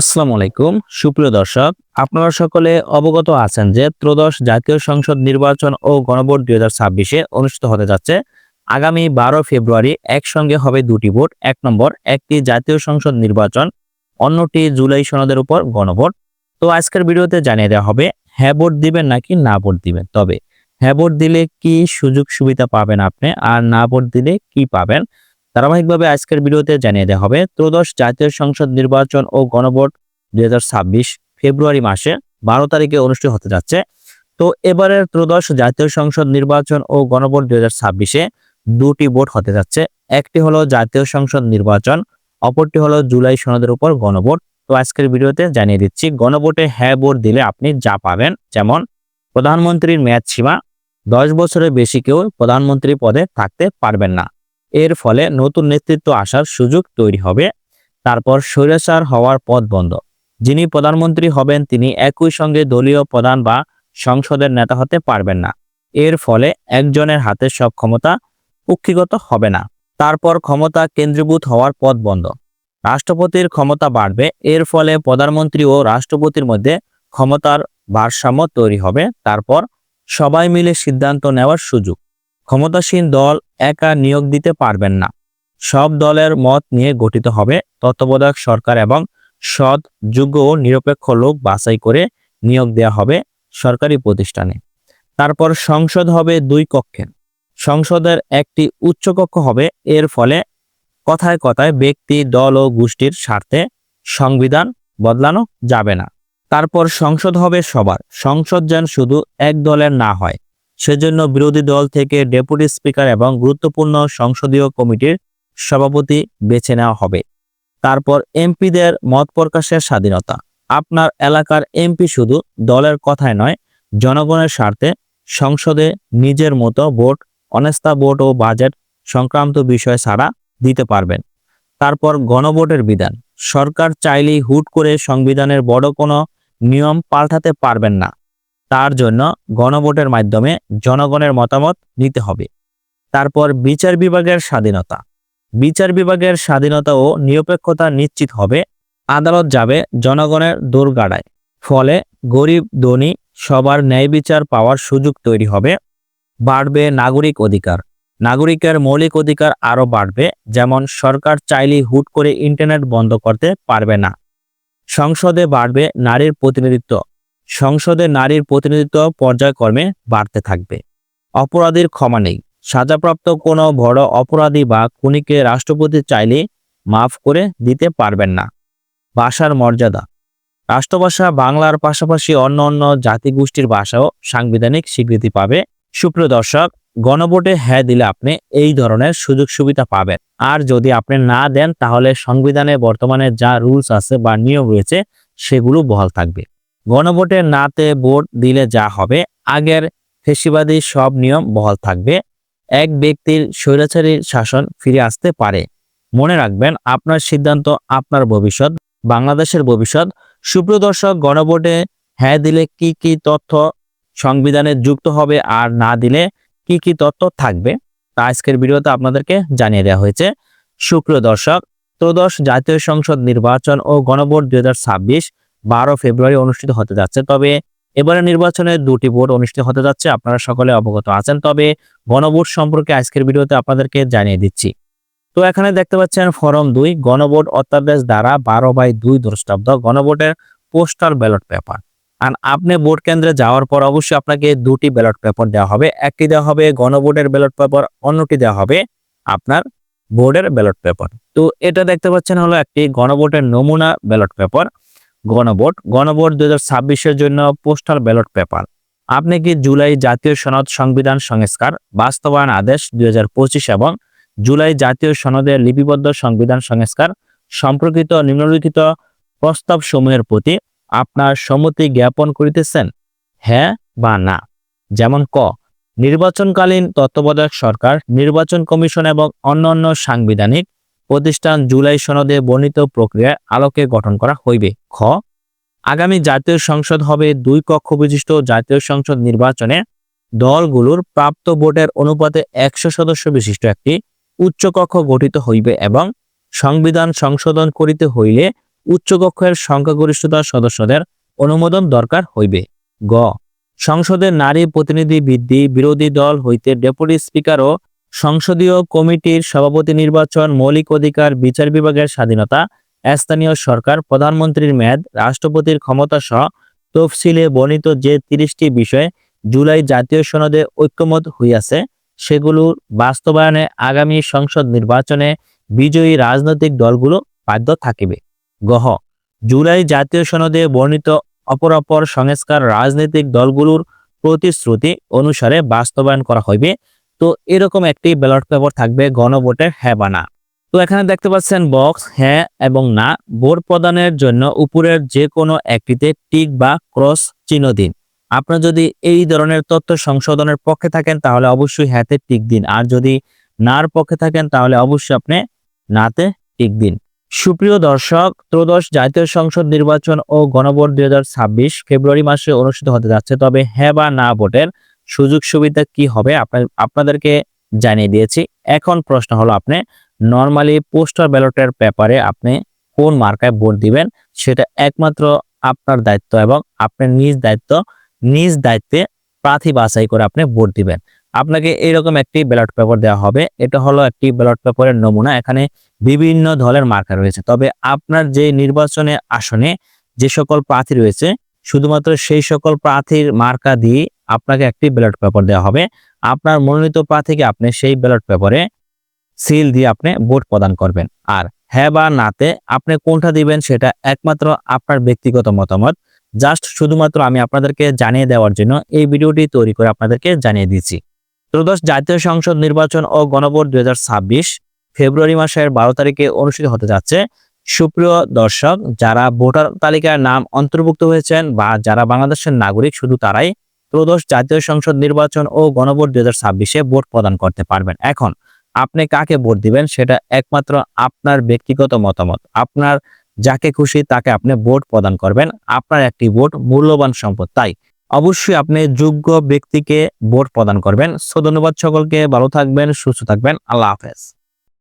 আসসালামু আলাইকুম। সুপ্রিয় দর্শক, আপনারা সকলে অবগত আছেন যে ত্রয়োদশ জাতীয় সংসদ নির্বাচন ও গণভোট দুই হাজার ছাব্বিশে অনুষ্ঠিত হতে যাচ্ছে। আগামী বারো ফেব্রুয়ারি একসঙ্গে হবে দুটি ভোট, এক নম্বর একটি জাতীয় সংসদ নির্বাচন, অন্যটি জুলাই সনদের উপর গণভোট। তো আজকের ভিডিওতে জানিয়ে দেওয়া হবে হ্যাঁ ভোট দিবেন নাকি না ভোট দিবেন? তবে হ্যাঁ ভোট দিলে কি সুযোগ সুবিধা পাবেন আপনি? আর না ভোট দিলে কি পাবেন? ধারাবাহিকভাবে আজকের ভিডিওতে জানিয়ে দেওয়া হবে, ত্রয়োদশ জাতীয় সংসদ নির্বাচন ও গণভোট দুই হাজার ছাব্বিশ ফেব্রুয়ারি মাসে বারো তারিখে অনুষ্ঠিত হতে যাচ্ছে। তো এবারের ত্রয়োদশ জাতীয় সংসদ নির্বাচন ও গণভোট দুই হাজার ছাব্বিশে দুটি ভোট হতে যাচ্ছে। একটি হলো জাতীয় সংসদ নির্বাচন, অপরটি হলো জুলাই সনদের উপর গণভোট। তো আজকের ভিডিওতে জানিয়ে দিচ্ছি, গণভোটে হ্যাঁ ভোট দিলে আপনি যা পাবেন। যেমন, প্রধানমন্ত্রীর মেয়াদ সীমা, দশ বছরের বেশি কেউ প্রধানমন্ত্রী পদে থাকতে পারবেন না। এর ফলে নতুন নেতৃত্ব আসার সুযোগ তৈরি হবে। তারপর স্বৈরাচার হওয়ার পথ বন্ধ। যিনি প্রধানমন্ত্রী হবেন, তিনি একই সঙ্গে দলীয় প্রধান বা সংসদের নেতা হতে পারবেন না। এর ফলে একজনের হাতে সব ক্ষমতা কুক্ষিগত হবে না। তারপর ক্ষমতা কেন্দ্রীভূত হওয়ার পথ বন্ধ। রাষ্ট্রপতির ক্ষমতা বাড়বে, এর ফলে প্রধানমন্ত্রী ও রাষ্ট্রপতির মধ্যে ক্ষমতার ভারসাম্য তৈরি হবে। তারপর সবাই মিলে সিদ্ধান্ত নেওয়ার সুযোগ। ক্ষমতাসীন দল একা নিয়োগ দিতে পারবেন না। সব দলের মত নিয়ে গঠিত হবে তত্ত্বাবধায়ক সরকার এবং সৎ, যোগ্য ও নিরপেক্ষ লোক বাছাই করে নিয়োগ দেওয়া হবে সরকারি প্রতিষ্ঠানে। তারপর সংসদ হবে দুই কক্ষের সংসদের একটি উচ্চকক্ষ হবে, এর ফলে কথায় কথায় ব্যক্তি, দল ও গোষ্ঠীর স্বার্থে সংবিধান বদলানো যাবে না। তারপর সংসদ হবে সবার। সংসদ যেন শুধু এক দলের না হয়। সেজন্য বিরোধী দল থেকে ডেপুটি স্পিকার এবং গুরুত্বপূর্ণ সংসদীয় কমিটির সভাপতি বেছে নেওয়া হবে। তারপর এমপিদের মত প্রকাশের স্বাধীনতা। আপনার এলাকার এমপি শুধু দলের কথায় নয়, জনগণের স্বার্থে সংসদে নিজের মতো ভোট অনেস্তা ভোট ও বাজেট সংক্রান্ত বিষয় ছাড়া দিতে পারবেন। তারপর গণভোটের বিধান। সরকার চাইলেই হুট করে সংবিধানের বড় কোনো নিয়ম পাল্টাতে পারবেন না। তার জন্য গণভোটের মাধ্যমে জনগণের মতামত নিতে হবে। তারপর বিচার বিভাগের স্বাধীনতা। বিচার বিভাগের স্বাধীনতা ও নিরপেক্ষতা নিশ্চিত হবে। আদালত যাবে জনগণের দোরগাড়ায়। ফলে গরিব ধনী সবার ন্যায় বিচার পাওয়ার সুযোগ তৈরি হবে। বাড়বে নাগরিক অধিকার। নাগরিকের মৌলিক অধিকার আরও বাড়বে। যেমন সরকার চাইলেই হুট করে ইন্টারনেট বন্ধ করতে পারবে না। সংসদে বাড়বে নারীর প্রতিনিধিত্ব। সংসদে নারীর প্রতিনিধিত্ব পর্যায়ক্রমে বাড়তে থাকবে। অপরাধীর ক্ষমা নেই। সাজাপ্রাপ্ত কোনো বড় অপরাধী বা খুনিকে রাষ্ট্রপতি চাইলে মাফ করে দিতে পারবেন না। ভাষার মর্যাদা। রাষ্ট্রভাষা বাংলার পাশাপাশি অন্য অন্য জাতিগোষ্ঠীর ভাষাও সাংবিধানিক স্বীকৃতি পাবে। সুপ্রিয় দর্শক, গণভোটে হ্যাঁ দিলে আপনি এই ধরনের সুযোগ সুবিধা পাবেন। আর যদি আপনি না দেন, তাহলে সংবিধানে বর্তমানে যা রুলস আছে বা নিয়ম রয়েছে, সেগুলো বহাল থাকবে। গণভোটে নাতে ভোট দিলে যা হবে, আগের ফেসিবাদী সব নিয়ম বহাল থাকবে। এক ব্যক্তির স্বৈরাচারী শাসন ফিরে আসতে পারে। মনে রাখবেন, আপনার সিদ্ধান্ত আপনার ভবিষ্যৎ, বাংলাদেশের ভবিষ্যৎ। সুপ্রিয় দর্শক, গণভোটে হ্যাঁ দিলে কি কি তথ্য সংবিধানে যুক্ত হবে আর না দিলে কি কি তথ্য থাকবে, তা আজকের ভিডিওতে আপনাদেরকে জানিয়ে দেওয়া হয়েছে। সুপ্রিয় দর্শক, ত্রয়োদশ জাতীয় সংসদ নির্বাচন ও গণভোট দুই হাজার ছাব্বিশ বারো ফেব্রুয়ারি অনুষ্ঠিত হতে যাচ্ছে। তবে এবারে নির্বাচনে দুটি ভোট অনুষ্ঠিত হতে যাচ্ছে, আপনারা সকলে অবগত আছেন। তবে গণভোট সম্পর্কে আজকের ভিডিওতে আপনাদেরকে জানিয়ে দিচ্ছি। তো এখানে দেখতে পাচ্ছেন ফরম দুই, গণভোট অত্যাদেশ দ্বারা বারো বাই দুই দ্রষ্টাব্দ, গণভোটের পোস্টাল ব্যালট পেপার। আর আপনি ভোট কেন্দ্রে যাওয়ার পর অবশ্যই আপনাকে দুটি ব্যালট পেপার দেওয়া হবে। একটি দেওয়া হবে গণভোটের ব্যালট পেপার, অন্যটি দেওয়া হবে আপনার বোর্ডের ব্যালট পেপার। তো এটা দেখতে পাচ্ছেন হলো একটি গণভোটের নমুনা ব্যালট পেপার। গণভোট। গণভোট দুই হাজার ছাব্বিশের জন্য পোস্টাল ব্যালট পেপার। আপনি কি জুলাই জাতীয় সনদ সংবিধান সংস্কার, বাস্তবায়ন আদেশ দুই হাজার পঁচিশ এবং জুলাই জাতীয় সনদে লিপিবদ্ধ সংবিধান সংস্কার সম্পর্কিত নিম্নলিখিত প্রস্তাব সমূহের প্রতি আপনার সম্মতি জ্ঞাপন করিতেছেন? হ্যাঁ বা না? যেমন ক, নির্বাচনকালীন তত্ত্বাবধায়ক সরকার, নির্বাচন কমিশন এবং অন্যান্য সাংবিধানিক প্রতিষ্ঠান জুলাই সনদে বর্ণিত প্রক্রিয়ায় আলোকে গঠন করা হইবে। খ, আগামী জাতীয় সংসদ হবে দুই কক্ষ বিশিষ্ট জাতীয় সংসদ নির্বাচনে দলগুলোর প্রাপ্ত ভোটের অনুপাতে একশো সদস্য বিশিষ্ট একটি উচ্চকক্ষ গঠিত হইবে এবং সংবিধান সংশোধন করিতে হইলে উচ্চকক্ষের সংখ্যাগরিষ্ঠতার সদস্যদের অনুমোদন দরকার হইবে। গ সংসদের নারী প্রতিনিধি বৃদ্ধি বিরোধী দল হইতে ডেপুটি স্পিকার ও সংসদীয় কমিটির সভাপতি নির্বাচন, মৌলিক অধিকার, বিচার বিভাগের স্বাধীনতা, স্থানীয় সরকার, প্রধানমন্ত্রীর মেয়াদ, রাষ্ট্রপতির ক্ষমতা সহ তফসিলে বর্ণিত যে তিরিশটি বিষয়ে জুলাই জাতীয় সনদে ঐক্যমত হইয়াছে সেগুলোর বাস্তবায়নে আগামী সংসদ নির্বাচনে বিজয়ী রাজনৈতিক দলগুলো বাধ্য থাকিবে। গহ জুলাই জাতীয় সনদে বর্ণিত অপরাপর সংস্কার রাজনৈতিক দলগুলোর প্রতিশ্রুতি অনুসারে বাস্তবায়ন করা হইবে। তো এরকম একটি ব্যালট পেপার থাকবে গণভোটের হ্যাঁ বা না। তো এখানে দেখতে পাচ্ছেন বক্স হ্যাঁ এবং না। ভোট প্রদানের জন্য উপরের যে কোনো একটিতে টিক বা ক্রস চিহ্ন দিন। আপনার যদি এই ধরনের তথ্য সংশোধনের পক্ষে থাকেন, তাহলে অবশ্যই হ্যাঁতে টিক দিন। আর যদি নার পক্ষে থাকেন, তাহলে অবশ্যই আপনি নাতে টিক দিন। সুপ্রিয় দর্শক, ত্রয়োদশ জাতীয় সংসদ নির্বাচন ও গণভোট দুই হাজার ছাব্বিশ ফেব্রুয়ারি মাসে অনুষ্ঠিত হতে যাচ্ছে। তবে হ্যাঁ বা না ভোটের সুযোগ সুবিধা কি হবে? আপনাদেরকে জানিয়ে দিয়েছি। এখন প্রশ্ন হলো আপনি নর্মালি পোস্টার ব্যালটের পেপারে আপনি কোন মার্কায় ভোট দিবেন? সেটা একমাত্র আপনার দায়িত্ব এবং আপনার নিজ দায়িত্ব, নিজ দায়িত্বে প্রার্থী বাছাই করে আপনি ভোট দিবেন। আপনাকে এরকম একটি ব্যালট পেপার দেওয়া হবে। এটা হলো একটি ব্যালট পেপারের নমুনা। এখানে বিভিন্ন দলের মার্কা রয়েছে। তবে আপনার যে নির্বাচনে আসনে যে সকল প্রার্থী রয়েছে, শুধুমাত্র সেই সকল প্রার্থীর মার্কা দিয়ে আপনাকে একটি ব্যালট পেপার দেওয়া হবে। আপনার মনোনীত প্রার্থীকে আপনি সেই ব্যালট পেপারে সিল দিয়ে আপনি ভোট প্রদান করবেন। আর হ্যাঁ বা নাতে আপনি কোনটা দিবেন সেটা একমাত্র আপনার ব্যক্তিগত মতামত। জাস্ট শুধুমাত্র আমি আপনাদেরকে জানিয়ে দেওয়ার জন্য এই ভিডিওটি তৈরি করে আপনাদেরকে জানিয়ে দিচ্ছি ত্রয়োদশ জাতীয় সংসদ নির্বাচন ও গণভোট দুই ফেব্রুয়ারি মাসের বারো তারিখে অনুষ্ঠিত হতে যাচ্ছে। সুপ্রিয় দর্শক, যারা ভোটার তালিকার নাম অন্তর্ভুক্ত হয়েছেন বা যারা বাংলাদেশের নাগরিক, শুধু তারাই ত্রয়োদশ জাতীয় সংসদ নির্বাচন ও গণভোট দুই হাজার ভোট প্রদান করতে পারবেন। এখন আপনি কাকে ভোট দিবেন সেটা একমাত্র আপনার ব্যক্তিগত মতামত। আপনার যাকে খুশি তাকে আপনি ভোট প্রদান করবেন। আপনার একটি ভোট মূল্যবান সম্পদ, তাই অবশ্যই আপনি যোগ্য ব্যক্তিকে ভোট প্রদান করবেন। সো ধন্যবাদ সকলকে, ভালো থাকবেন, সুস্থ থাকবেন। আল্লাহ হাফেজ।